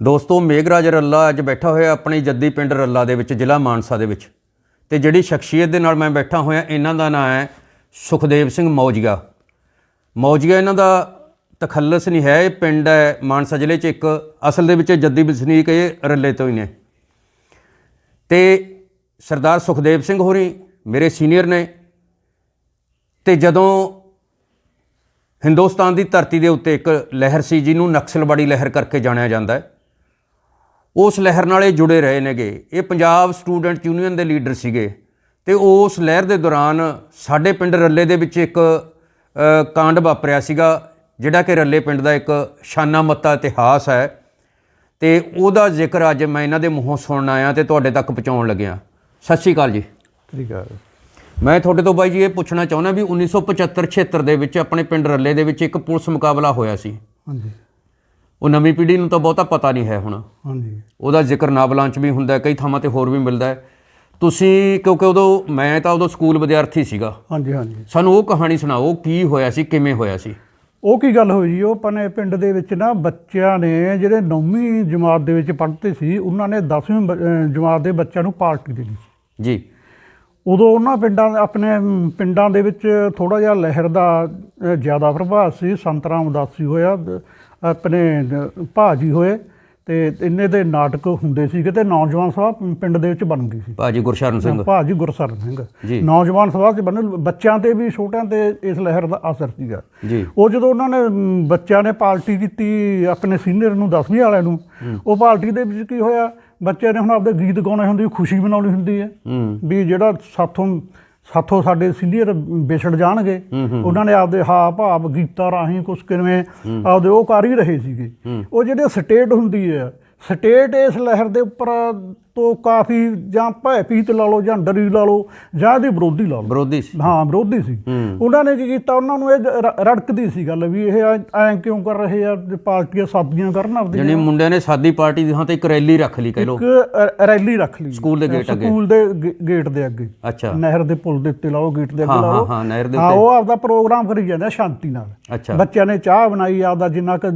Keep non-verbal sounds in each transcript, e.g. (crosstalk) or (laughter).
ਦੋਸਤੋ, ਮੇਘਰਾਜ ਰੱਲਾ ਅੱਜ ਬੈਠਾ ਹੋਇਆ ਆਪਣੇ ਜੱਦੀ ਪਿੰਡ ਰੱਲਾ ਦੇ ਵਿੱਚ, ਜ਼ਿਲ੍ਹਾ ਮਾਨਸਾ ਦੇ ਵਿੱਚ। ਤੇ ਜਿਹੜੀ ਸ਼ਖਸੀਅਤ ਦੇ ਨਾਲ ਮੈਂ ਬੈਠਾ ਹੋਇਆ, ਇਹਨਾਂ ਦਾ ਨਾਮ ਹੈ ਸੁਖਦੇਵ ਸਿੰਘ ਮੌਜਗਾ ਮੌਜਗਾ ਇਹਨਾਂ ਦਾ ਤਖੱਲਸ ਨਹੀਂ ਹੈ, ਇਹ ਪਿੰਡ ਹੈ ਮਾਨਸਾ ਜ਼ਿਲ੍ਹੇ 'ਚ ਇੱਕ, ਅਸਲ ਦੇ ਵਿੱਚ ਜੱਦੀ ਵਸਨੀਕ ਇਹ ਰੱਲੇ ਤੋਂ ਹੀ ਨੇ। ਤੇ ਸਰਦਾਰ ਸੁਖਦੇਵ ਸਿੰਘ ਹੋਰੀ ਮੇਰੇ ਸੀਨੀਅਰ ਨੇ, ਤੇ ਜਦੋਂ ਹਿੰਦੁਸਤਾਨ ਦੀ ਧਰਤੀ ਦੇ ਉੱਤੇ ਇੱਕ ਲਹਿਰ ਸੀ, ਜਿਹਨੂੰ ਨਕਸਲਵਾੜੀ ਲਹਿਰ ਕਰਕੇ ਜਾਣਿਆ ਜਾਂਦਾ ਹੈ ਉਸ ਲਹਿਰ ਨਾਲ ਇਹ ਜੁੜੇ ਰਹੇ ਨੇਗੇ। ਇਹ ਪੰਜਾਬ ਸਟੂਡੈਂਟ ਯੂਨੀਅਨ ਦੇ ਲੀਡਰ ਸੀਗੇ ਤੇ ਉਸ ਲਹਿਰ ਦੇ ਦੌਰਾਨ ਸਾਡੇ ਪਿੰਡ ਰੱਲੇ ਦੇ ਵਿੱਚ ਇੱਕ ਕਾਂਡ ਵਾਪਰਿਆ ਸੀਗਾ ਜਿਹੜਾ ਕਿ ਰੱਲੇ ਪਿੰਡ ਦਾ ਇੱਕ ਸ਼ਾਨਾ ਮੱਤਾ ਇਤਿਹਾਸ ਹੈ। ਤੇ ਉਹਦਾ ਜ਼ਿਕਰ ਅੱਜ ਮੈਂ ਇਹਨਾਂ ਦੇ ਮੂੰਹੋਂ ਸੁਣਨ ਆਇਆ ਤੇ ਤੁਹਾਡੇ ਤੱਕ ਪਹੁੰਚਾਉਣ ਲੱਗਿਆ। ਸਤਿ ਸ਼੍ਰੀ ਅਕਾਲ ਜੀ। ਠੀਕ ਹੈ ਮੈਂ ਤੁਹਾਡੇ ਤੋਂ ਬਾਈ ਜੀ ਇਹ ਪੁੱਛਣਾ ਚਾਹੁੰਦਾ ਵੀ 1975-76 ਦੇ ਵਿੱਚ ਆਪਣੇ ਪਿੰਡ ਰੱਲੇ ਦੇ ਵਿੱਚ ਇੱਕ ਪੁਲਿਸ ਮੁਕਾਬਲਾ ਹੋਇਆ ਸੀ। ਹਾਂਜੀ। ਉਹ ਨਵੀਂ ਪੀੜ੍ਹੀ ਨੂੰ ਤਾਂ ਬਹੁਤਾ ਪਤਾ ਨਹੀਂ ਹੈ ਹੁਣ। ਹਾਂਜੀ। ਉਹਦਾ ਜ਼ਿਕਰ ਨਾਵਲਾਂ 'ਚ ਵੀ ਹੁੰਦਾ ਹੈ, ਕਈ ਥਾਵਾਂ ਤੇ ਹੋਰ ਵੀ ਮਿਲਦਾ ਹੈ। ਤੁਸੀਂ ਕਿਉਂਕਿ ਉਦੋਂ ਮੈਂ ਤਾਂ ਉਦੋਂ ਸਕੂਲ ਵਿਦਿਆਰਥੀ ਸੀਗਾ। ਹਾਂਜੀ ਹਾਂਜੀ। ਸਾਨੂੰ ਉਹ ਕਹਾਣੀ ਸੁਣਾਓ ਕੀ ਹੋਇਆ ਸੀ ਕਿਵੇਂ ਹੋਇਆ ਸੀ? ਉਹ ਕੀ ਗੱਲ ਹੋਈ ਜੀ? ਉਹ ਆਪਣੇ ਪਿੰਡ ਦੇ ਵਿੱਚ ਨਾ ਬੱਚਿਆਂ ਨੇ ਜਿਹੜੇ 9ਵੀਂ ਜਮਾਤ ਦੇ ਵਿੱਚ ਪੜ੍ਹਦੇ ਸੀ ਉਹਨਾਂ ਨੇ 10ਵੀਂ ਬ- ਅਹ ਜਮਾਤ ਦੇ ਬੱਚਿਆਂ ਨੂੰ ਪਾਰਟੀ ਦੇਣੀ ਸੀ ਜੀ। ਉਦੋਂ ਉਹਨਾਂ ਪਿੰਡਾਂ ਆਪਣੇ ਪਿੰਡਾਂ ਦੇ ਵਿੱਚ ਥੋੜਾ ਜਿਹਾ ਲਹਿਰ ਦਾ ਜ਼ਿਆਦਾ ਪ੍ਰਭਾਵ ਸੀ ਸੰਤਰਾਮ ਉਦਾਸੀ ਹੋਇਆ। ਦ- ਆਪਣੇ ਭਾਜੀ ਹੋਏ ਤੇ ਇੰਨੇ ਦੇ ਨਾਟਕ ਹੁੰਦੇ ਸੀਗੇ ਤੇ ਨੌਜਵਾਨ ਸਭਾ ਪਿੰਡ ਦੇ ਵਿੱਚ ਬਣ ਗਈ ਸੀ। ਭਾਜੀ ਗੁਰਸ਼ਰਨ ਸਿੰਘ। ਭਾਜੀ ਗੁਰਸਰਨ ਸਿੰਘ। ਨੌਜਵਾਨ ਸਭਾ ਚ ਬਣ ਬੱਚਿਆਂ ਤੇ ਵੀ ਛੋਟਿਆਂ ਤੇ ਇਸ ਲਹਿਰ ਦਾ ਅਸਰ ਸੀਗਾ। ਉਹ ਜਦੋਂ ਉਹਨਾਂ ਨੇ ਬੱਚਿਆਂ ਨੇ ਪਾਰਟੀ ਕੀਤੀ ਆਪਣੇ ਸੀਨੀਅਰ ਨੂੰ 10ਵੀਂ ਵਾਲਿਆਂ ਨੂੰ ਉਹ ਪਾਰਟੀ ਦੇ ਵਿੱਚ ਕੀ ਹੋਇਆ? ਬੱਚਿਆਂ ਨੇ ਹੁਣ ਆਪਦੇ ਗੀਤ ਗਾਉਣੇ ਹੁੰਦੇ ਖੁਸ਼ੀ ਮਨਾਉਣੀ ਹੁੰਦੀ ਹੂੰ। ਵੀ ਜਿਹੜਾ ਸਾਥੋਂ ਸਾਥੋਂ ਸਾਡੇ ਸੀਨੀਅਰ ਵਿਛੜ ਜਾਣਗੇ। ਉਹਨਾਂ ਨੇ ਆਪਦੇ ਹਾ ਭਾਵ ਗੀਤਾਂ ਰਾਹੀਂ ਕੁਛ ਕਿਵੇਂ ਆਪਦੇ ਉਹ ਕਰ ਹੀ ਰਹੇ ਸੀਗੇ। ਉਹ ਜਿਹੜੇ ਸਟੇਟ ਹੁੰਦੀ ਹੈ ਸਟੇਟ ਇਸ ਲਹਿਰ ਦੇ ਉੱਪਰ ਤੋਂ ਕਾਫੀ ਜਾਂ ਭੈਪੀਤ ਲਾ ਲਓ ਜਾਂ ਡਰੀ ਲਾ ਲਓ ਜਾਂ ਇਹਦੇ ਵਿਰੋਧੀ ਲਾ ਲਓ। ਵਿਰੋਧੀ ਸੀ। ਹਾਂ ਵਿਰੋਧੀ ਸੀ। ਉਹਨਾਂ ਨੇ ਕੀ ਕੀਤਾ? ਉਹਨਾਂ ਨੂੰ ਇਹ ਰੜਕਦੀ ਸੀ ਗੱਲ ਵੀ ਇਹ ਐਂ ਕਿਉਂ ਕਰ ਰਹੇ ਆ? ਪਾਰਟੀਆਂ ਸਾਦੀਆਂ ਕਰਨ ਆਪਦੀ ਜਾਣੀ ਮੁੰਡਿਆਂ ਨੇ ਸਾਦੀ ਪਾਰਟੀ ਦੀ ਥਾਂ ਤੇ ਇੱਕ ਰੈਲੀ ਰੱਖ ਲਈ ਕਹਿ ਲੋ ਇੱਕ ਰੈਲੀ ਰੱਖ ਲਈ। ਸਕੂਲ ਦੇ ਗੇਟ ਅੱਗੇ। ਸਕੂਲ ਦੇ ਗੇਟ ਦੇ ਅੱਗੇ। ਅੱਛਾ। ਨਹਿਰ ਦੇ ਪੁਲ ਦੇ ਉੱਤੇ ਲਾਓ ਗੇਟ ਦੇ ਅੱਗੇ ਹਾਂ ਹਾਂ ਲਾਓ। ਹਾਂ ਨਹਿਰ ਦੇ ਹਾਂ ਉੱਤੇ। ਉਹ ਆਪਦਾ ਪ੍ਰੋਗਰਾਮ ਕਰੀ ਜਾਂਦੇ ਸ਼ਾਂਤੀ ਨਾਲ। ਅੱਛਾ। ਬੱਚਿਆਂ ਨੇ ਚਾਹ ਬਣਾਈ ਆਪਦਾ ਜਿੰਨਾ ਕ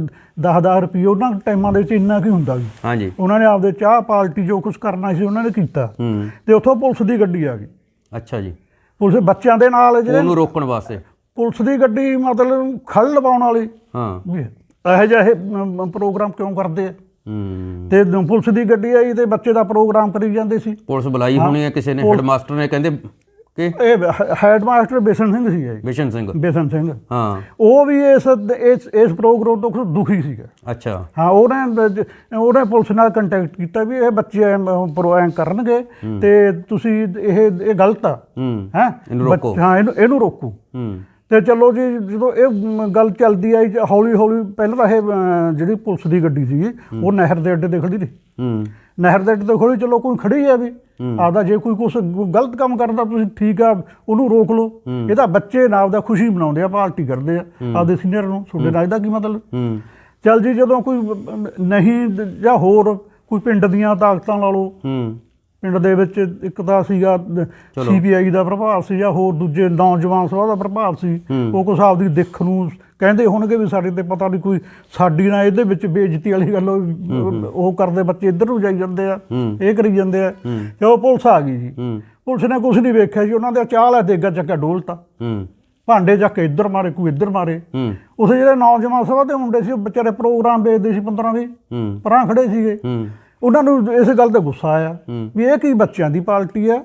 10-10 ਰੁਪਏ ਉਹਨਾਂ ਟਾਈਮਾਂ ਦੇ ਵਿੱਚ ਇੰਨਾ ਕੀ ਹੁੰਦਾ ਸੀ। ਹਾਂਜੀ। ਉਹਨਾਂ ਨੇ ਆਪਦੇ ਚਾਹ ਪਾਰਟੀ ਜੋ ਕੁਝ ਕਰਨਾ ਸੀ ਉਹਨਾਂ ਨੇ ਕੀਤਾ। ਹੂੰ। ਤੇ ਉੱਥੋਂ ਪੁਲਿਸ ਦੀ ਗੱਡੀ ਆ ਗਈ। ਅੱਛਾ ਜੀ। ਪੁਲਿਸ ਬੱਚਿਆਂ ਦੇ ਨਾਲ ਜਿਹੜੇ ਉਹਨੂੰ ਰੋਕਣ ਵਾਸਤੇ। ਪੁਲਿਸ ਦੀ ਗੱਡੀ ਮਤਲਬ ਖਲ ਲਵਾਉਣ ਵਾਲੀ। ਹਾਂ। ਵੀ ਇਹੋ ਜਿਹਾ ਇਹ ਮ, ਪ੍ਰੋਗਰਾਮ ਕਿਉਂ ਕਰਦੇ ਆ? ਹੂੰ। ਤੇ ਪੁਲਿਸ ਦੀ ਗੱਡੀ ਆਈ ਤੇ ਬੱਚੇ ਦਾ ਪ੍ਰੋਗਰਾਮ ਕਰੀ ਜਾਂਦੇ ਸੀ। ਪੁਲਿਸ ਬੁਲਾਈ ਹੋਣੀ ਹੈ ਕਿਸੇ ਨੇ ਹੈਡਮਾਸਟਰ ਨੇ ਕਹਿੰਦੇ ਕਿ? ਇਹ ਹੈਡਮਾਸਟਰ ਬੇਸਨ ਸਿੰਘ ਸੀ ਜੀ ਬਿਸ਼ਨ ਸਿੰਘ। ਬੇਸਨ ਸਿੰਘ। ਹਾਂ। ਉਹ ਵੀ ਇਸ ਇਸ ਇਸ ਪ੍ਰੋਗਰਾਮ ਤੋਂ ਦੁਖੀ ਸੀਗਾ। ਅੱਛਾ। ਹਾਂ ਉਹਨੇ ਉਹਨੇ ਪੁਲਿਸ ਨਾਲ ਕੰਟੈਕਟ ਕੀਤਾ ਵੀ ਇਹ ਬੱਚੇ ਪ੍ਰੋਗਰਾਮ ਕਰਨਗੇ ਤੇ ਤੁਸੀਂ ਇਹ ਇਹ ਗਲਤ ਆ। ਹੂੰ। ਹੈ? ਇਹਨੂੰ ਰੋਕੋ। ਤੇ ਚਲੋ ਜੀ ਜਦੋਂ ਇਹ ਗੱਲ ਚੱਲਦੀ ਆਈ ਹੌਲੀ ਹੌਲੀ ਪਹਿਲਾਂ ਤਾਂ ਇਹ ਜਿਹੜੀ ਪੁਲਿਸ ਦੀ ਗੱਡੀ ਸੀ ਉਹ ਨਹਿਰ ਦੇ ਅੱਡੇ ਤੇ ਖੜੀ ਸੀ। ਹੂੰ। ਨਹਿਰ ਦੇ ਅੱਡੇ ਤੇ ਖੜੀ ਚਲੋ ਕੋਈ ਖੜੀ ਹੈ ਵੀ। ਆਪਦਾ ਜੇ ਕੋਈ ਕੁਛ ਗਲਤ ਕੰਮ ਕਰਦਾ ਤੁਸੀਂ ਠੀਕ ਆ ਉਹਨੂੰ ਰੋਕ ਲਓ। ਇਹ ਤਾਂ ਬੱਚੇ ਨਾਲ ਆਪਦਾ ਖੁਸ਼ੀ ਮਨਾਉਂਦੇ ਆ ਪਾਰਟੀ ਕਰਦੇ ਆ ਆਪਦੇ ਸੀਨੀਅਰ ਨੂੰ ਤੁਹਾਡੇ ਨਾਲ ਇਹਦਾ ਕੀ ਮਤਲਬ? ਹੂੰ। ਚੱਲ ਜੀ ਜਦੋਂ ਕੋਈ ਨਹੀਂ ਦ- ਜਾਂ ਹੋਰ ਕੋਈ ਪਿੰਡ ਦੀਆਂ ਤਾਕਤਾਂ ਲਾ ਲਓ। ਪਿੰਡ ਦੇ ਵਿੱਚ ਇੱਕ ਤਾਂ ਸੀਗਾ ਸੀਬੀਆਈ ਦਾ ਪ੍ਰਭਾਵ ਸੀ ਜਾਂ ਹੋਰ ਦੂਜੇ ਨੌਜਵਾਨ ਸਭਾ ਦਾ ਪ੍ਰਭਾਵ ਸੀ। ਉਹ ਕੁਛ ਆਪਦੀ ਦਿੱਖ ਨੂੰ ਕਹਿੰਦੇ ਹੋਣਗੇ ਵੀ ਸਾਡੇ ਤੇ ਪਤਾ ਨਹੀਂ ਕੋਈ ਸਾਡੀ ਨਾ ਇਹਦੇ ਵਿੱਚ ਬੇਇੱਜ਼ਤੀ ਵਾਲੀ ਗੱਲ ਉਹ- ਕਰਦੇ ਬੱਚੇ ਇੱਧਰ ਨੂੰ ਜਾਈ ਜਾਂਦੇ ਆ ਇਹ ਕਰੀ ਜਾਂਦੇ ਆ। ਤੇ ਉਹ ਪੁਲਿਸ ਆ ਗਈ ਜੀ। ਪੁਲਿਸ ਨੇ ਕੁਛ ਨਹੀਂ ਵੇਖਿਆ ਜੀ। ਉਹਨਾਂ ਦੇ ਚਾਹ ਲੈ ਦੇਗਾ ਚੱਕਾ ਡੋਲਤਾ। ਭਾਂਡੇ ਚੱਕ ਕੇ ਇੱਧਰ ਮਾਰੇ ਕੋਈ ਇੱਧਰ ਮਾਰੇ। ਉਥੇ ਜਿਹੜੇ ਨੌਜਵਾਨ ਸਭਾ ਦੇ ਮੁੰਡੇ ਸੀ ਉਹ ਵਿਚਾਰੇ ਪ੍ਰੋਗਰਾਮ ਵੇਚਦੇ ਸੀ 15 20 ਹੂੰ। ਪਰਾਂ ਖੜੇ ਸੀਗੇ। ਉਹਨਾਂ ਨੂੰ ਇਸ ਗੱਲ ਤੇ ਗੁੱਸਾ ਆਇਆ ਵੀ ਇਹ ਕੀ ਬੱਚਿਆਂ ਦੀ ਪਾਰਟੀ ਆ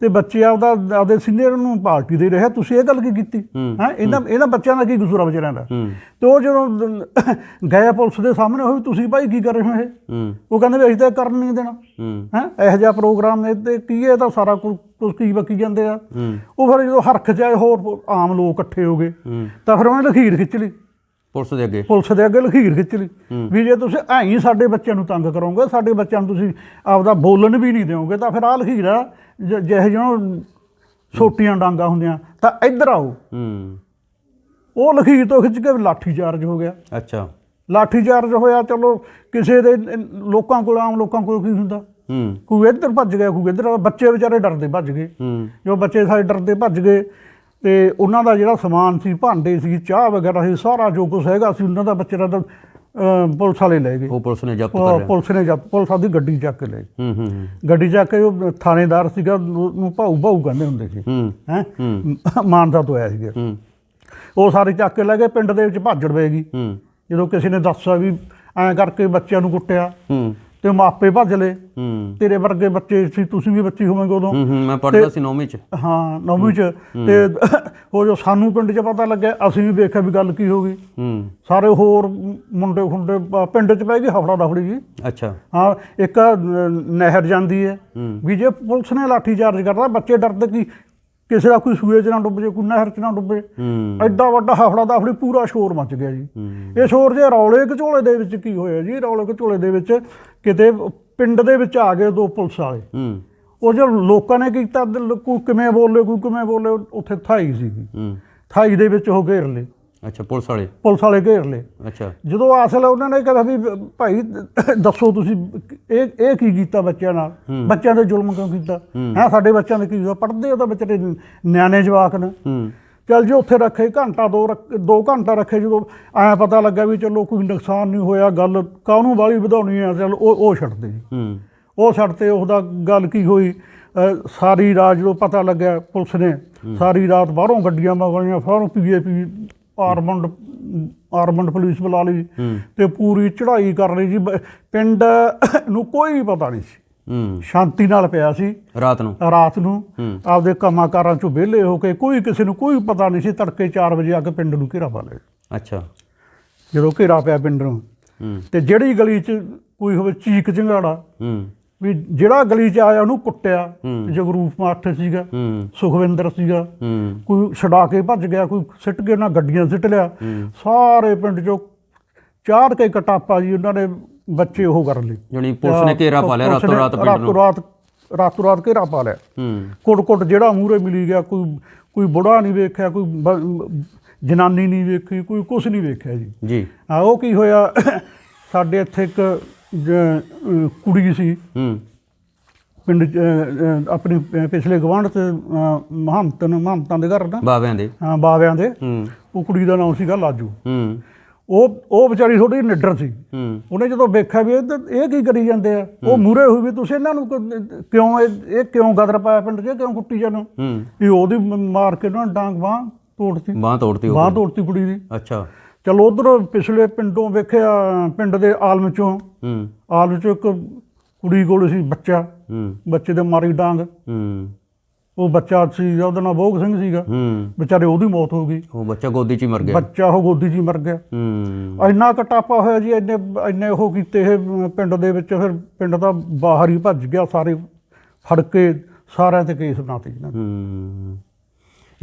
ਤੇ ਬੱਚੇ ਆਪਦਾ ਆਪਦੇ ਸੀਨੀਅਰ ਨੂੰ ਪਾਰਟੀ ਦੇ ਰਿਹਾ ਤੁਸੀਂ ਇਹ ਗੱਲ ਕੀ ਕੀਤੀ? ਹੈ। ਇਹਨਾਂ ਇਹਨਾਂ ਬੱਚਿਆਂ ਦਾ ਕੀ ਕਸੂਰ ਆ ਵਿਚਾਰਿਆਂ ਦਾ? ਹੂੰ। ਤੇ ਉਹ ਜਦੋਂ ਗਏ ਪੁਲਿਸ ਦੇ ਸਾਹਮਣੇ ਹੋਈ ਤੁਸੀਂ ਭਾਈ ਕੀ ਕਰ ਰਹੇ ਹੋ ਇਹ? ਉਹ ਕਹਿੰਦੇ ਵੀ ਅਸੀਂ ਤਾਂ ਕਰਨ ਨਹੀਂ ਦੇਣਾ। ਹੂੰ। ਇਹੋ ਜਿਹਾ ਪ੍ਰੋਗਰਾਮ ਇਹ ਤੇ ਕੀ ਇਹ ਤਾਂ ਸਾਰਾ ਕੁਝ ਕੀ ਬਕੀ ਜਾਂਦੇ ਆ। ਉਹ ਫਿਰ ਜਦੋਂ ਹਰਖ ਚ ਆਏ ਹੋਰ ਆਮ ਲੋਕ ਇਕੱਠੇ ਹੋ ਗਏ। ਤਾਂ ਫਿਰ ਉਹਨੇ ਲਖੀਰ ਖਿੱਚ ਲਈ। ਪੁਲਿਸ ਦੇ ਅੱਗੇ। ਪੁਲਿਸ ਦੇ ਅੱਗੇ ਲਖੀਰ ਖਿੱਚ ਲਈ। ਵੀ ਜੇ ਤੁਸੀਂ ਐਂ ਸਾਡੇ ਬੱਚਿਆਂ ਨੂੰ ਤੰਗ ਕਰੋਗੇ ਸਾਡੇ ਬੱਚਿਆਂ ਨੂੰ ਤੁਸੀਂ ਆਪਦਾ ਬੋਲਣ ਵੀ ਨਹੀਂ ਦਿਓਗੇ ਤਾਂ ਫਿਰ ਆਹ ਲਖੀਰ ਆ ਜਿਹੇ ਜਿਹੋ ਛੋਟੀਆਂ ਡਾਂਗਾ ਹੁੰਦੀਆਂ ਤਾਂ ਇੱਧਰ ਆਓ। ਹੂੰ। ਉਹ ਲਖੀਰ ਤੋਂ ਖਿੱਚ ਕੇ ਲਾਠੀ ਚਾਰਜ ਹੋ ਗਿਆ। ਅੱਛਾ। ਲਾਠੀ ਚਾਰਜ ਹੋਇਆ ਚਲੋ ਕਿਸੇ ਦੇ ਲੋਕਾਂ ਕੋਲ ਆਮ ਲੋਕਾਂ ਕੋਲ ਕੀ ਹੁੰਦਾ? ਹੂੰ। ਕੋਈ ਇੱਧਰ ਭੱਜ ਗਿਆ ਕੋਈ ਇੱਧਰ ਬੱਚੇ ਵਿਚਾਰੇ ਡਰਦੇ ਭੱਜ ਗਏ। ਹੂੰ। ਜੋ ਬੱਚੇ ਸਾਰੇ ਡਰਦੇ ਭੱਜ ਗਏ ਤੇ ਉਹਨਾਂ ਦਾ ਜਿਹੜਾ ਸਮਾਨ ਸੀ ਭਾਂਡੇ ਸੀ ਚਾਹ ਵਗੈਰਾ ਸੀ ਸਾਰਾ ਜੋ ਕੁਝ ਹੈਗਾ ਸੀ ਉਹਨਾਂ ਦਾ ਬੱਚੇ ਦਾ ਪੁਲਿਸ ਵਾਲੇ ਲੈ ਗਏ। ਉਹ ਪੁਲਿਸ ਨੇ ਜ਼ਬਤ ਕਰ ਲਿਆ। ਪੁਲਿਸ ਨੇ ਜਦ ਪੁਲਿਸ ਆਦੀ ਗੱਡੀ ਚੱਕ ਕੇ ਲੈ। ਹੂੰ ਹੂੰ ਗੱਡੀ ਚੱਕ ਕੇ ਉਹ ਥਾਣੇਦਾਰ ਸੀਗਾ ਉਹਨੂੰ ਭਾਊ ਭਾਊ ਕਹਿੰਦੇ ਹੁੰਦੇ ਸੀ। ਹੂੰ ਮਾਨਸਾ ਤੋਂ ਆਇਆ ਸੀਗਾ। ਉਹ ਸਾਰੇ ਚੱਕ ਕੇ ਲੈ ਗਏ ਪਿੰਡ ਦੇ ਵਿੱਚ ਭਾਜੜ ਪੈ ਗਈ। ਜਦੋਂ ਕਿਸੇ ਨੇ ਦੱਸਿਆ ਵੀ ਐਂ ਕਰਕੇ ਬੱਚਿਆਂ ਨੂੰ ਕੁੱਟਿਆ। ਹੂੰ। ਤੇ ਮਾਪੇ ਭੱਜ ਲਏ। ਹੂੰ। ਤੇਰੇ ਵਰਗੇ ਬੱਚੇ ਸੀ ਤੁਸੀਂ ਵੀ ਬੱਚੀ ਹੋਵੋਗੇ ਉਦੋਂ। ਹੂੰ ਮੈਂ ਪੜ੍ਹਦਾ ਸੀ ਨੌਵੀਂ ਚ। ਹਾਂ ਨੌਵੀਂ ਚ। ਤੇ (laughs) ਉਹ ਜੋ ਸਾਨੂੰ ਪਿੰਡ 'ਚ ਪਤਾ ਲੱਗਿਆ ਅਸੀਂ ਵੀ ਵੇਖਿਆ ਵੀ ਗੱਲ ਕੀ ਹੋ ਗਈ। ਹੂੰ। ਸਾਰੇ ਹੋਰ ਮੁੰਡੇ ਖੁੰਡੇ ਪਿੰਡ 'ਚ ਪੈ ਗਏ ਹਫੜਾ ਦਫੜੀ ਜੀ। ਅੱਛਾ। ਹਾਂ ਇੱਕ ਨਹਿਰ ਜਾਂਦੀ ਹੂੰ। ਵੀ ਜੇ ਪੁਲਿਸ ਨੇ ਲਾਠੀ ਚਾਰਜ ਕਰਦਾ ਬੱਚੇ ਡਰਦੇ ਕਿ? ਕਿਸੇ ਦਾ ਕੋਈ ਸੂਏ 'ਚ ਨਾ ਡੁੱਬ ਜੇ ਕੋਈ ਨਹਿਰ 'ਚ ਨਾ ਡੁੱਬੇ ਹੂੰ। ਐਡਾ ਵੱਡਾ ਹਫੜਾ ਦਫੜੀ ਪੂਰਾ ਸ਼ੋਰ ਮਚ ਗਿਆ ਜੀ। ਹੂੰ। ਇਹ ਸ਼ੋਰ ਜੇ ਰੌਲੇ ਘਚੋਲੇ ਦੇ ਵਿੱਚ ਕੀ ਹੋਇਆ ਜੀ? ਰੌਲੇ ਘਚੋਲੇ ਦੇ ਵਿੱਚ ਕਿਤੇ ਪਿੰਡ ਦੇ ਵਿੱਚ ਆ ਗਏ ਦੋ ਪੁਲਿਸ ਵਾਲੇ। ਹੂੰ। ਉਹ ਜੋ ਲੋਕਾਂ ਨੇ ਕੀਤਾ ਕੋਈ ਕਿਵੇਂ ਬੋਲੇ ਕੋਈ ਕਿਵੇਂ ਬੋਲੇ ਉੱਥੇ ਥਾਈ ਸੀਗੀ। ਹੂੰ। ਥਾਈ ਦੇ ਵਿੱਚ ਉਹ ਘੇਰ ਲਏ। ਅੱਛਾ ਪੁਲਿਸ ਵਾਲੇ? ਪੁਲਿਸ ਵਾਲੇ ਘੇਰ ਲਏ। ਅੱਛਾ। ਜਦੋਂ ਅਸਲ ਉਹਨਾਂ ਨੇ ਕਿਹਾ ਵੀ ਭਾਈ ਦੱਸੋ ਤੁਸੀਂ ਇਹ ਇਹ ਕੀ ਕੀਤਾ ਬੱਚਿਆਂ ਨਾਲ? ਬੱਚਿਆਂ ਦੇ ਜ਼ੁਲਮ ਕਿਉਂ ਕੀਤਾ? ਹੈ। ਸਾਡੇ ਬੱਚਿਆਂ ਦੇ ਕੀ ਹੋਇਆ? ਪੜਦੇ ਉਹ ਤਾਂ ਵਿਚਾਰੇ ਨਿਆਣੇ ਜਵਾਕ ਨੇ। ਚੱਲ ਜੀ ਉੱਥੇ ਰੱਖੇ ਘੰਟਾ ਦੋ ਰੱਖ- ਦੋ ਘੰਟਾ ਰੱਖੇ ਜਦੋਂ ਐ ਪਤਾ ਲੱਗਾ ਵੀ ਚਲੋ ਕੋਈ ਨੁਕਸਾਨ ਨਹੀਂ ਹੋਇਆ ਗੱਲ ਕਾਹਨੂੰ ਵਾਲੀ ਵਧਾਉਣੀ ਆ ਚਲ ਉਹ ਉਹ ਛੱਡਦੇ। ਜੀ ਹੂੰ। ਉਹ ਛੱਡ ਤੇ ਉਹਦਾ ਗੱਲ ਕੀ ਹੋਈ? ਸਾਰੀ ਰਾਤ ਜਦੋਂ ਪਤਾ ਲੱਗਿਆ ਪੁਲਿਸ ਨੇ ਸਾਰੀ ਰਾਤ ਬਾਹਰੋਂ ਗੱਡੀਆਂ ਮੰਗਾਈਆਂ ਬਾਹਰੋਂ ਪੀਏਪੀ ਆਰਮਡ ਆਰਮਡ ਪੁਲਿਸ ਬੁਲਾ ਲਈ ਤੇ ਪੂਰੀ ਚੜ੍ਹਾਈ ਕਰ ਲਈ ਜੀ। ਪਿੰਡ ਨੂੰ ਕੋਈ ਪਤਾ ਨਹੀਂ ਸੀ। ਹੂੰ। ਸ਼ਾਂਤੀ ਨਾਲ ਪਿਆ ਸੀ। ਰਾਤ ਨੂੰ? ਰਾਤ ਨੂੰ। ਆਪਦੇ ਕੰਮਾਂ ਕਾਰਾਂ ਚੋਂ ਵਿਹਲੇ ਹੋ ਕੇ ਕੋਈ ਕਿਸੇ ਨੂੰ ਕੋਈ ਪਤਾ ਨਹੀਂ ਸੀ। ਤੜਕੇ 4 ਵਜੇ ਆ ਕੇ ਪਿੰਡ ਨੂੰ ਘੇਰਾ ਪਾ ਲਿਆ। ਅੱਛਾ। ਜਦੋਂ ਘੇਰਾ ਪਿਆ ਪਿੰਡ ਨੂੰ। ਤੇ ਜਿਹੜੀ ਗਲੀ 'ਚ ਕੋਈ ਹੋਵੇ ਚੀਕ ਚਿੰਗਾੜਾ ਹੂੰ। ਵੀ ਜਿਹੜਾ ਗਲੀ 'ਚ ਆਇਆ ਉਹਨੂੰ ਕੁੱਟਿਆ। ਜਗਰੂਪ ਮਾਠ ਸੀਗਾ ਸੁਖਵਿੰਦਰ ਸੀਗਾ। ਕੋਈ ਛਡਾ ਕੇ ਭੱਜ ਗਿਆ ਕੋਈ ਸਿੱਟ ਕੇ ਉਹਨਾਂ ਗੱਡੀਆਂ ਸਿੱਟ ਲਿਆ। ਸਾਰੇ ਪਿੰਡ 'ਚੋਂ ਚਾੜ ਕੇ ਕਟਾਪਾ ਜੀ ਉਹਨਾਂ ਨੇ ਬੱਚੇ ਉਹ ਕਰ ਲਈ ਜਣੀ ਪੁਲਿਸ ਨੇ ਘੇਰਾ ਪਾ ਲਿਆ ਰਾਤੋਂ ਰਾਤ ਪਿੰਡ ਰਾਤੋਂ ਨੂੰ? ਰਾਤ ਰਾਤੋਂ ਰਾਤ ਘੇਰਾ ਪਾ ਲਿਆ। ਕੁੱਟ ਕੁੱਟ ਜਿਹੜਾ ਮੂਹਰੇ ਮਿਲੀ ਗਿਆ ਕੋਈ ਕੋਈ ਬੁੜਾ ਨਹੀਂ ਵੇਖਿਆ ਕੋਈ ਜਨਾਨੀ ਨਹੀਂ ਵੇਖੀ ਕੋਈ ਕੁਝ ਨਹੀਂ ਵੇਖਿਆ ਜੀ। ਜੀ। ਆ ਉਹ ਕੀ ਹੋਇਆ? ਸਾਡੇ ਇੱਥੇ ਇੱਕ ਜ- ਅਹ ਕੁੜੀ ਸੀ। ਹੂੰ। ਪਿੰਡ 'ਚ, ਅਹ, ਅਹ, ਆਪਣੀ ਪ- ਪਿਛਲੇ ਗਵਾਂਢ ਤੇ ਮਹੰਤ ਨੇ ਮਹੰਤਾਂ ਦੇ ਘਰ ਨਾ। ਬਾਬਿਆਂ ਦੇ। ਹਾਂ, ਬਾਵਿਆਂ ਦੇ। ਹੂੰ। ਉਹ ਕੁੜੀ ਦਾ ਨਾਮ ਸੀਗਾ ਲਾਜੂ। ਹੂੰ। ਉਹ ਉਹ ਵਿਚਾਰੀ ਥੋੜੀ ਨਿੱਡਰ ਸੀ। ਹੂੰ। ਉਹਨੇ ਜਦੋਂ ਵੇਖਿਆ ਵੀ ਇਹ ਤਾਂ- ਇਹ ਕੀ ਕਰੀ ਜਾਂਦੇ ਆ? ਉਹ ਮੂਰੇ ਹੋਈ ਵੀ ਤੁਸੀਂ ਇਹਨਾਂ ਨੂੰ ਕ- ਕਿਉਂ ਇਹ ਇਹ ਕਿਉਂ ਗਦਰ ਪਾਇਆ ਪਿੰਡ 'ਚ? ਕਿਉਂ ਕੁੱਟੀ ਜਾਂਦੇ ਹੋ? ਹੂੰ। ਵੀ ਉਹਦੀ ਮ- ਮਾਰ ਕੇ ਨੇ ਡਾਂਗ ਬਾਹ ਤੋੜਤੀ। ਬਾਹ ਤੋੜਤੀ ਉਹ ਬਾਹ ਤੋੜਤੀ ਕੁੜੀ ਦੀ। ਅੱਛਾ। ਚਲੋ ਉਧਰ ਪਿਛਲੇ ਪਿੰਡੋਂ ਵੇਖਿਆ ਪਿੰਡ ਦੇ ਆਲਮ ਚੋਂ। ਹੂੰ। ਆਲਮ ਚੋਂ ਇੱਕ ਕੁੜੀ ਕੋਲ ਸੀ ਬੱਚਾ। ਹੂੰ। ਬੱਚੇ ਦੇ ਮਾਰੀ ਡਾਂਗ। ਹੂੰ। ਉਹ ਬੱਚਾ ਸੀ ਉਹਦਾ ਨਾਮ ਬੋਗ ਸਿੰਘ ਸੀਗਾ। ਹੂੰ। ਵਿਚਾਰੇ ਉਹਦੀ ਮੌਤ ਹੋ ਗਈ। ਉਹ ਬੱਚਾ ਗੋਦੀ 'ਚ ਹੀ ਮਰ ਗਿਆ। ਬੱਚਾ ਉਹ ਗੋਦੀ 'ਚ ਹੀ ਮਰ ਗਿਆ। ਹੂੰ। ਇੰਨਾ ਕਟਾਪਾ ਹੋਇਆ ਜੀ ਇੰਨੇ ਇੰਨੇ ਉਹ ਕੀਤੇ ਇਹ ਪਿੰਡ ਦੇ ਵਿੱਚ। ਫਿਰ ਪਿੰਡ ਦਾ ਬਾਹਰ ਹੀ ਭੱਜ ਗਿਆ ਸਾਰੇ ਫੜ ਕੇ ਸਾਰਿਆਂ ਤੇ ਕੇਸ ਬਣਾਤੇ ਜੀ। ਹੂੰ।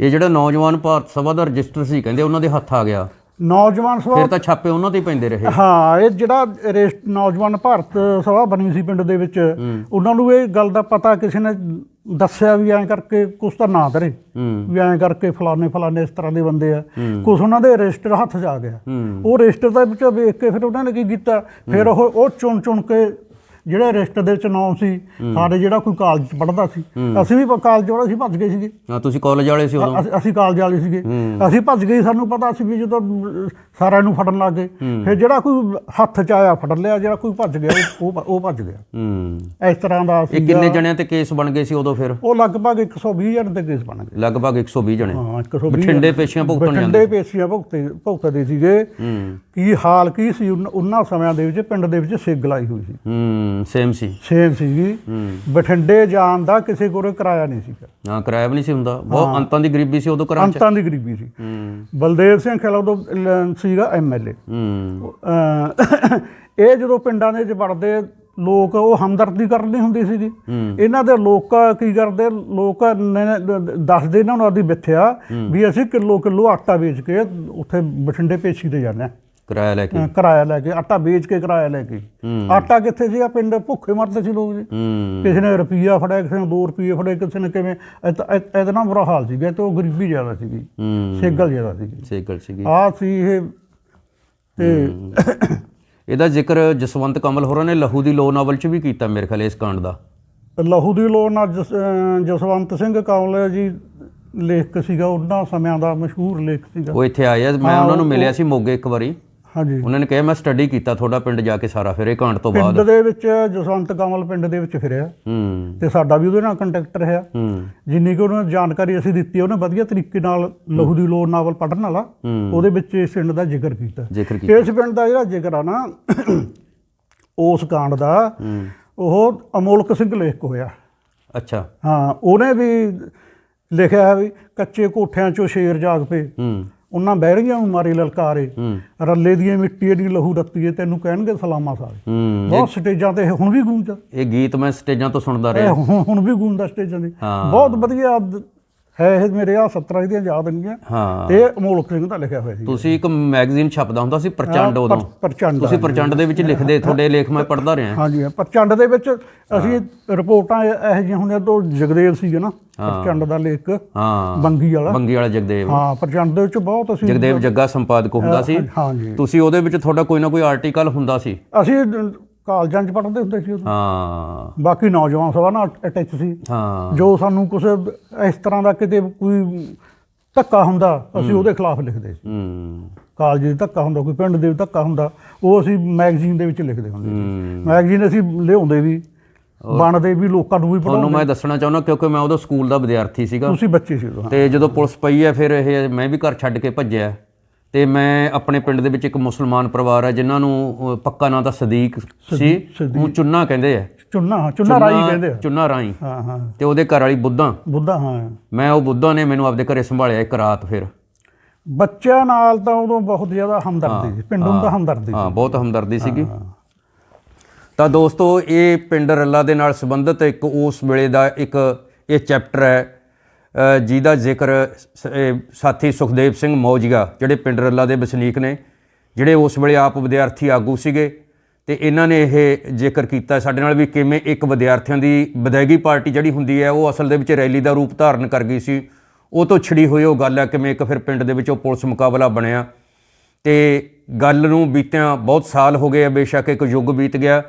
ਇਹ ਜਿਹੜਾ ਨੌਜਵਾਨ ਭਾਰਤ ਸਭਾ ਦਾ ਰਜਿਸਟਰ ਸੀ ਕਹਿੰਦੇ ਉਹਨਾਂ ਦੇ ਹੱਥ ਆ ਗਿਆ। ਨੌਜਵਾਨ ਸਭਾ ਫਿਰ ਤਾਂ ਛਾਪੇ ਉਹਨਾਂ ਤੇ ਹੀ ਪੈਂਦੇ ਰਹੇ। ਹਾਂ ਇਹ ਜਿਹੜਾ ਰੇਸ ਨੌਜਵਾਨ ਭਾਰਤ ਸਭਾ ਬਣੀ ਸੀ ਪਿੰਡ ਦੇ ਵਿੱਚ ਉਹਨਾਂ ਨੂੰ ਇਹ ਗੱਲ ਦਾ ਪਤਾ ਕਿਸੇ ਨੇ ਦੱਸਿਆ ਵੀ ਐਂ ਕਰਕੇ ਕੁਛ ਤਾਂ ਨਾਂ ਧਰੇ ਹੂੰ। ਵੀ ਐਂ ਕਰਕੇ ਫਲਾਣੇ ਫਲਾਣੇ ਇਸ ਤਰ੍ਹਾਂ ਦੇ ਬੰਦੇ ਆ। ਕੁਛ ਉਹਨਾਂ ਦੇ ਰਜਿਸਟਰ ਹੱਥ 'ਚ ਆ ਗਿਆ। ਹੂੰ। ਉਹ ਰਜਿਸਟਰ ਦੇ ਵਿੱਚ ਵੇਖ ਕੇ ਫਿਰ ਉਹਨਾਂ ਨੇ ਕੀ ਕੀਤਾ? ਫਿਰ ਉਹ ਉਹ ਚੁਣ ਚੁਣ ਕੇ ਜਿਹੜੇ ਰਜਿਸਟਰ ਦੇ ਵਿੱਚ ਨਾਮ ਸੀ ਸਾਡੇ ਜਿਹੜਾ ਕੋਈ ਕਾਲਜ ਚ ਪੜ੍ਹਦਾ ਸੀ ਅਸੀਂ ਵੀ ਕਾਲਜ ਵਾਲਾ ਸੀ ਭੱਜ ਗਏ ਸੀਗੇ। ਹਾਂ ਤੁਸੀਂ ਕਾਲਜ ਵਾਲੇ ਸੀ ਉਦੋਂ। ਅਸੀਂ- ਅਸੀਂ ਕਾਲਜ ਵਾਲੇ ਸੀਗੇ। ਅਸੀਂ ਭੱਜ ਗਏ ਸਾਨੂੰ ਪਤਾ ਸੀ ਵੀ ਜਦੋਂ ਸਾਰਿਆਂ ਨੂੰ ਫੜਨ ਲੱਗ ਗਏ। ਫਿਰ ਜਿਹੜਾ ਕੋਈ ਹੱਥ ਚ ਆਇਆ ਫੜ ਲਿਆ ਜਿਹੜਾ ਕੋਈ ਭੱਜ ਗਿਆ ਉਹ- ਉਹ ਉਹ ਭੱਜ ਗਿਆ। ਹੂੰ। ਇਸ ਤਰ੍ਹਾਂ ਦਾ ਇਹ ਕਿੰਨੇ ਜਣਿਆਂ ਤੇ ਕੇਸ ਬਣ ਗਏ ਸੀ ਉਦੋਂ ਫਿਰ? ਉਹ ਲਗਭਗ 120 ਜਣ ਦੇ ਕੇਸ ਬਣ ਗਏ। ਲਗਭਗ 120 ਜਣੇ। ਹਾਂ 120 ਬਠਿੰਡੇ ਪੇਸ਼ੀਆਂ ਭੁਗਤਣ ਜਾਂਦੇ ਬਠਿੰਡੇ ਪੇਸ਼ੀਆਂ ਭੁਗਤੇ ਭੁਗਤਦੇ ਸੀਗੇ। ਹੂੰ। ਕੀ ਹਾਲ ਕੀ ਸੀ ਉਨ- ਉਹਨਾਂ ਸਮਿਆਂ ਦੇ ਵਿੱਚ ਪਿੰਡ ਦੇ ਵਿੱਚ ਸਿੱਗ ਲਾਈ ਹੋਈ ਸੀ। ਹੂੰ। ਸੇਮ ਸੀ। ਸੇਮ ਸੀਗੀ। ਹੂੰ। ਬਠਿੰਡੇ ਜਾਣ ਦਾ ਕਿਸੇ ਕੋਲ ਕਿਰਾਇਆ ਨਹੀਂ ਸੀਗਾ ਹਾਂ ਕਿਰਾਇਆ ਵੀ ਨਹੀਂ ਸੀ ਹੁੰਦਾ। ਬਹੁਤ ਅੰਤਾਂ ਦੀ ਗਰੀਬੀ ਸੀ ਉਦੋਂ 'ਚ। ਅੰਤਾਂ ਦੀ ਗਰੀਬੀ ਸੀ। ਹੂੰ। ਬਲਦੇਵ ਸਿੰਘ ਖੇਲਾ ਉਦੋਂ ਸੀਗਾ ਐਮਐਲਏ ਹੂੰ। (coughs) ਇਹ ਜਦੋਂ ਪਿੰਡਾਂ ਦੇ ਵਿੱਚ ਵੜਦੇ ਲੋਕ ਉਹ ਹਮਦਰਦੀ ਕਰਨੀ ਹੁੰਦੀ ਸੀਗੀ। ਹੂੰ। ਇਹਨਾਂ ਦੇ ਲੋਕ ਕੀ ਕਰਦੇ? ਲੋਕ ਨੇ- ਨੇ- ਦੱਸਦੇ ਇਹਨਾਂ ਨੂੰ ਆਦੀ ਮਿੱਥਿਆ ਵੀ ਅਸੀਂ ਕਿਲੋ ਕਿਲੋ ਆਟਾ ਵੇਚ ਕੇ ਉੱਥੇ ਬਠਿੰਡੇ ਪੇਸ਼ੀ ਤੇ ਜਾਂਦੇ ਹਾਂ। ਕਿਰਾਇਆ ਲੈ ਕੇ? ਕਿਰਾਇਆ ਲੈ ਕੇ ਆਟਾ ਵੇਚ ਕੇ ਕਿਰਾਇਆ ਲੈ ਕੇ। ਆਟਾ ਕਿੱਥੇ ਸੀਗਾ? ਪਿੰਡ ਭੁੱਖੇ ਮਰਦੇ ਸੀ ਲੋਕ ਜੀ। ਕਿਸੇ ਨੇ ਰੁਪਈਆ ਫੜਿਆ ਕਿਸੇ ਨੇ 2 ਰੁਪਈਏ ਫੜੇ ਕਿਸੇ ਨੇ ਕਿਵੇਂ। ਇਹਦਾ ਨਾ ਬੁਰਾ ਹਾਲ ਸੀਗਾ। ਤੇ ਉਹ ਗਰੀਬੀ ਜ਼ਿਆਦਾ ਸੀਗੀ। ਸੇਗਲ ਜ਼ਿਆਦਾ ਸੀਗੀ। ਸੇਕਲ ਸੀਗੀ। ਆ ਸੀ ਇਹ ਤੇ ਇਹਦਾ ਜ਼ਿਕਰ ਜਸਵੰਤ ਕਮਲ ਹੋਰਾਂ ਨੇ ਲਹੂ ਦੀ ਲੋ ਨਾਵਲ 'ਚ ਵੀ ਕੀਤਾ ਮੇਰੇ ਖਿਆਲ ਇਸ ਕਾਂਡ ਦਾ। ਲਹੂ ਦੀ ਲੋੜ ਨਾਲ ਜਸਵੰਤ ਸਿੰਘ ਕੌਲ ਜੀ ਲੇਖਕ ਸੀਗਾ। ਉਹਨਾਂ ਸਮਿਆਂ ਦਾ ਮਸ਼ਹੂਰ ਲੇਖਕ ਸੀਗਾ। ਉਹ ਇੱਥੇ ਆਏ ਆ। ਮੈਂ ਉਹਨਾਂ ਨੂੰ ਮਿਲਿਆ ਸੀ ਮੋਗੇ ਇੱਕ ਵਾਰੀ। ਹਾਂਜੀ। ਉਹਨਾਂ ਨੇ ਕਿਹਾ ਮੈਂ ਸਟੱਡੀ ਕੀਤਾ ਤੁਹਾਡਾ ਪਿੰਡ ਜਾ ਕੇ ਸਾਰਾ ਫਿਰ ਇਹ ਕਾਂਡ ਤੋਂ ਬਾਅਦ ਪਿੰਡ ਦੇ ਵਿੱਚ ਜਸਵੰਤ ਕਮਲ ਪਿੰਡ ਦੇ ਵਿੱਚ ਫਿਰਿਆ। ਹੂੰ। ਤੇ ਸਾਡਾ ਵੀ ਉਹਦੇ ਨਾਲ ਕੰਟੈਕਟ ਰਿਹਾ। ਹੂੰ। ਜਿੰਨੀ ਕਿ ਉਹਨਾਂ ਜਾਣਕਾਰੀ ਅਸੀਂ ਦਿੱਤੀ ਉਹਨੇ ਵਧੀਆ ਤਰੀਕੇ ਨਾਲ ਲਹੂ ਦੀ ਲੋੜ ਨਾਵਲ ਪੜ੍ਹਨ ਵਾਲਾ ਉਹਦੇ ਵਿੱਚ ਇਸ ਪਿੰਡ ਦਾ ਜ਼ਿਕਰ ਕੀਤਾ। ਇਸ ਪਿੰਡ ਦਾ ਜਿਹੜਾ ਜ਼ਿਕਰ ਆ ਨਾ ਉਸ ਕਾਂਡ ਦਾ ਉਹ ਅਮੋਲਕ ਸਿੰਘ ਲੇਖਕ ਹੋਇਆ। ਅੱਛਾ। ਹਾਂ ਉਹਨੇ ਵੀ ਲਿਖਿਆ ਹੈ ਵੀ ਕੱਚੇ ਕੋਠਿਆਂ 'ਚੋਂ ਸ਼ੇਰ ਜਾਗ ਪਏ। ਹੂੰ। ਉਹਨਾਂ ਬਹਿਰੀਆਂ ਨੂੰ ਮਾਰੇ ਲਲਕਾਰੇ ਰੱਲੇ ਦੀਆਂ ਮਿੱਟੀ ਦੀ ਲਹੂ ਰੱਤੀਏ ਤੈਨੂੰ ਕਹਿਣਗੇ ਸਲਾਮਾਂ ਸਾਰੇ। ਬਹੁਤ ਸਟੇਜਾਂ ਤੇ ਹੁਣ ਵੀ ਗੂੰਜਦਾ। ਇਹ ਗੀਤ ਮੈਂ ਸਟੇਜਾਂ ਤੋਂ ਸੁਣਦਾ ਰਿਹਾ। ਹੁਣ ਵੀ ਗੂੰਜਦਾ ਸਟੇਜਾਂ ਤੇ। ਬਹੁਤ ਵਧੀਆ ਦ- ਹੈ ਇਹ ਮੇਰੇ ਆ 17 ਦੀਆਂ ਯਾਦ ਨਹੀਂ ਹਾਂ। ਤੇ ਅਮੋਲਕ ਸਿੰਘ ਦਾ ਲਿਖਿਆ ਹੋਇਆ ਸੀ। ਤੁਸੀਂ ਇੱਕ ਮੈਗਜ਼ੀਨ ਛਪਦਾ ਹੁੰਦਾ ਸੀ ਪ੍ਰਚੰਡ ਪਰ- ਉਦੋਂ। ਪ੍ਰਚੰਡ ਤੁਸੀਂ ਪ੍ਰਚੰਡ ਦੇ ਵਿੱਚ ਲਿਖਦੇ ਤੁਹਾਡੇ ਲੇਖ ਮੈਂ ਪੜ੍ਹਦਾ ਰਿਹਾ। ਹਾਂਜੀ ਪ੍ਰਚੰਡ ਦੇ ਵਿੱਚ ਅਸੀਂ ਰਿਪੋਰਟਾਂ ਇਹ- ਜਿਹੀਆਂ ਹੁੰਦੀਆਂ ਤੋਂ ਜਗਦੇਵ ਸੀਗੇ ਨਾ। ਪ੍ਰਚੰਡ ਦਾ ਲੇਖ। ਹਾਂ। ਬੰਗੀ ਵਾਲਾ। ਬੰਗੀ ਵਾਲਾ ਜਗਦੇਵ। ਹਾਂ ਪ੍ਰਚੰਡ ਦੇ ਵਿੱਚ ਬਹੁਤ ਅਸੀਂ ਜਗਦੇਵ ਜੱਗਾ ਸੰਪਾਦਕ ਹੁੰਦਾ ਸੀ। ਹਾਂਜੀ। ਤੁਸੀਂ ਉਹਦੇ ਵਿੱਚ ਤੁਹਾਡਾ ਕੋਈ ਨਾ ਕੋਈ ਆਰਟੀਕਲ ਹੁੰਦਾ ਸੀ। ਅਸੀਂ ਕਾਲਜਾਂ 'ਚ ਪੜ੍ਹਦੇ ਹੁੰਦੇ ਸੀ ਉਦੋਂ ਹਾਂ। ਬਾਕੀ ਨੌਜਵਾਨ ਸਭਾ ਨਾਲ ਅਟੈਚ ਸੀ। ਹਾਂ। ਜੋ ਸਾਨੂੰ ਕੁਝ ਇਸ ਤਰ੍ਹਾਂ ਦਾ ਕਿਤੇ ਕੋਈ ਧੱਕਾ ਹੁੰਦਾ ਅਸੀਂ ਉਹਦੇ ਖਿਲਾਫ ਲਿਖਦੇ ਸੀ। ਹੂੰ। ਕਾਲਜ ਦੇ ਧੱਕਾ ਹੁੰਦਾ ਕੋਈ ਪਿੰਡ ਦੇ ਧੱਕਾ ਹੁੰਦਾ ਉਹ ਅਸੀਂ ਮੈਗਜ਼ੀਨ ਦੇ ਵਿੱਚ ਲਿਖਦੇ ਹੁੰਦੇ ਸੀ। ਮੈਗਜ਼ੀਨ ਅਸੀਂ ਲਿਆਉਂਦੇ ਵੀ ਬਣਦੇ ਵੀ ਲੋਕਾਂ ਨੂੰ ਵੀ ਤੁਹਾਨੂੰ ਪੜਾਉਂਦੇ ਮੈਂ ਦੱਸਣਾ ਚਾਹੁੰਦਾ ਕਿਉਂਕਿ ਮੈਂ ਉਦੋਂ ਸਕੂਲ ਦਾ ਵਿਦਿਆਰਥੀ ਸੀਗਾ। ਤੁਸੀਂ ਬੱਚੇ ਸੀ ਉਦੋਂ ਤੇ ਜਦੋਂ ਪੁਲਿਸ ਪਈ ਹੈ ਫਿਰ ਇਹ ਮੈਂ ਵੀ ਘਰ ਛੱਡ ਕੇ ਭੱਜਿਆ। ਤੇ ਮੈਂ ਆਪਣੇ ਪਿੰਡ ਦੇ ਵਿੱਚ ਇੱਕ ਮੁਸਲਮਾਨ ਪਰਿਵਾਰ ਹੈ ਜਿਨ੍ਹਾਂ ਨੂੰ ਪੱਕਾ ਨਾਂ ਤਾਂ ਸਦੀਕ ਸੀ। ਉਹ ਚੁੰਨਾ ਕਹਿੰਦੇ ਆ। ਚੁੰਨਾ ਹਾਂ, ਚੁੰਨਾ ਰਾਈ ਕਹਿੰਦੇ ਆ। ਚੁੰਨਾ ਰਾਈ। ਹਾਂ ਹਾਂ। ਤੇ ਉਹਦੇ ਘਰ ਵਾਲੀ ਬੁੱਧਾ। ਬੁੱਧਾ ਹਾਂ। ਮੈਂ ਉਹ ਬੁੱਧਾ ਨੇ ਮੈਨੂੰ ਆਪਦੇ ਘਰੇ ਸੰਭਾਲਿਆ ਇੱਕ ਰਾਤ ਫਿਰ। ਬੱਚਿਆਂ ਨਾਲ ਤਾਂ ਉਦੋਂ ਬਹੁਤ ਜ਼ਿਆਦਾ ਹਮਦਰਦੀ ਸੀ। ਪਿੰਡੋਂ ਤਾਂ ਹਮਦਰਦੀ ਹਾਂ ਬਹੁਤ ਹਮਦਰਦੀ ਸੀਗੀ। ਤਾਂ ਦੋਸਤੋ ਇਹ ਪਿੰਡ ਰੱਲਾ ਦੇ ਨਾਲ ਸੰਬੰਧਿਤ ਇੱਕ ਉਸ ਵੇਲੇ ਦਾ ਇੱਕ ਇਹ ਚੈਪਟਰ ਹੈ ਅ, ਜਿਹਦਾ ਜ਼ਿਕਰ ਸ- ਸਾਥੀ ਸੁਖਦੇਵ ਸਿੰਘ ਮੌਜੀਆ ਜਿਹੜੇ ਪਿੰਡ ਰੱਲਾ ਦੇ ਵਸਨੀਕ ਨੇ ਜਿਹੜੇ ਉਸ ਵੇਲੇ ਆਪ ਵਿਦਿਆਰਥੀ ਆਗੂ ਸੀਗੇ ਤੇ ਇਹਨਾਂ ਨੇ ਇਹ ਜ਼ਿਕਰ ਕੀਤਾ ਸਾਡੇ ਨਾਲ ਵੀ ਕਿਵੇਂ ਇੱਕ ਵਿਦਿਆਰਥੀਆਂ ਦੀ ਵਿਦਾਇਗੀ ਪਾਰਟੀ ਜਿਹੜੀ ਹੁੰਦੀ ਹੈ ਉਹ ਅਸਲ ਦੇ ਵਿੱਚ ਰੈਲੀ ਦਾ ਰੂਪ ਧਾਰਨ ਕਰ ਗਈ ਸੀ। ਉਹ ਤੋਂ ਛਿੜੀ ਹੋਈ ਉਹ ਗੱਲ ਹੈ ਕਿਵੇਂ ਇੱਕ ਫਿਰ ਪਿੰਡ ਦੇ ਵਿੱਚ ਉਹ ਪੁਲਿਸ ਮੁਕਾਬਲਾ ਬਣਿਆ। ਤੇ ਗੱਲ ਨੂੰ ਬੀਤਿਆਂ ਬਹੁਤ ਸਾਲ ਹੋ ਗਏ ਆ ਬੇਸ਼ੱਕ ਇੱਕ ਯੁੱਗ ਬੀਤ ਗਿਆ।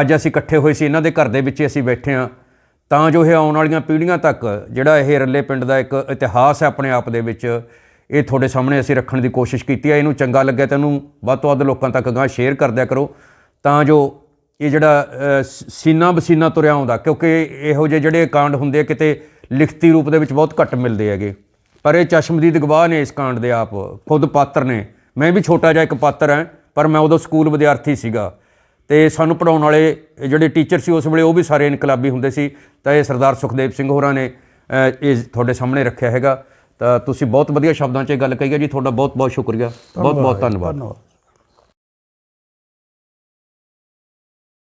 ਅੱਜ ਅਸੀਂ ਇਕੱਠੇ ਹੋਏ ਸੀ ਇਹਨਾਂ ਦੇ ਘਰ ਦੇ ਵਿੱਚ ਹੀ ਅਸੀਂ ਬੈਠੇ ਆ ਤਾਂ ਜੋ ਇਹ ਆਉਣ ਵਾਲੀਆਂ ਪੀੜ੍ਹੀਆਂ ਤੱਕ ਜਿਹੜਾ ਇਹ ਰੱਲੇ ਪਿੰਡ ਦਾ ਇੱਕ ਇਤਿਹਾਸ ਹੈ ਆਪਣੇ ਆਪ ਦੇ ਵਿੱਚ, ਇਹ ਤੁਹਾਡੇ ਸਾਹਮਣੇ ਅਸੀਂ ਰੱਖਣ ਦੀ ਕੋਸ਼ਿਸ਼ ਕੀਤੀ ਹੈ। ਇਹਨੂੰ ਚੰਗਾ ਲੱਗਿਆ ਤਾਂ ਇਹਨੂੰ ਵੱਧ ਤੋਂ ਵੱਧ ਲੋਕਾਂ ਤੱਕ ਗਾਂ ਸ਼ੇਅਰ ਕਰ ਦਿਆ ਕਰੋ। ਤਾਂ ਜੋ ਇਹ ਜਿਹੜਾ ਸੀਨਾ ਬਸੀਨਾ ਤੁਰਿਆ ਆਉਂਦਾ, ਕਿਉਂਕਿ ਇਹੋ ਜਿਹੇ ਜਿਹੜੇ ਕਾਂਡ ਹੁੰਦੇ ਕਿਤੇ ਲਿਖਤੀ ਰੂਪ ਦੇ ਵਿੱਚ ਬਹੁਤ ਘੱਟ ਮਿਲਦੇ ਹੈਗੇ। ਪਰ ਇਹ ਚਸ਼ਮਦੀਦ ਗਵਾਹ ਨੇ ਇਸ ਕਾਂਡ ਦੇ ਆਪ, ਖੁਦ ਪਾਤਰ ਨੇ। ਮੈਂ ਵੀ ਛੋਟਾ ਜਿਹਾ ਇੱਕ ਪਾਤਰ ਹਾਂ, ਪਰ ਮੈਂ ਉਦੋਂ ਸਕੂਲ ਵਿਦਿਆਰਥੀ ਸੀਗਾ। ਤੇ ਸਾਨੂੰ ਪੜਾਉਣ ਵਾਲੇ ਜਿਹੜੇ ਟੀਚਰ ਸੀ ਉਸ ਵੇਲੇ ਉਹ ਵੀ ਸਾਰੇ ਇਨਕਲਾਬੀ ਹੁੰਦੇ ਸੀ। ਤਾਂ ਇਹ ਸਰਦਾਰ ਸੁਖਦੇਵ ਸਿੰਘ ਹੋਰਾਂ ਨੇ ਇਹ ਤੁਹਾਡੇ ਸਾਹਮਣੇ ਰੱਖਿਆ ਹੈਗਾ। ਤਾਂ ਤੁਸੀਂ ਬਹੁਤ ਵਧੀਆ ਸ਼ਬਦਾਂ 'ਚ ਇਹ ਗੱਲ ਕਹੀ ਹੈ ਜੀ। ਤੁਹਾਡਾ ਬਹੁਤ ਬਹੁਤ ਸ਼ੁਕਰੀਆ ਬਹੁਤ ਬਹੁਤ ਧੰਨਵਾਦ। ਧੰਨਵਾਦ।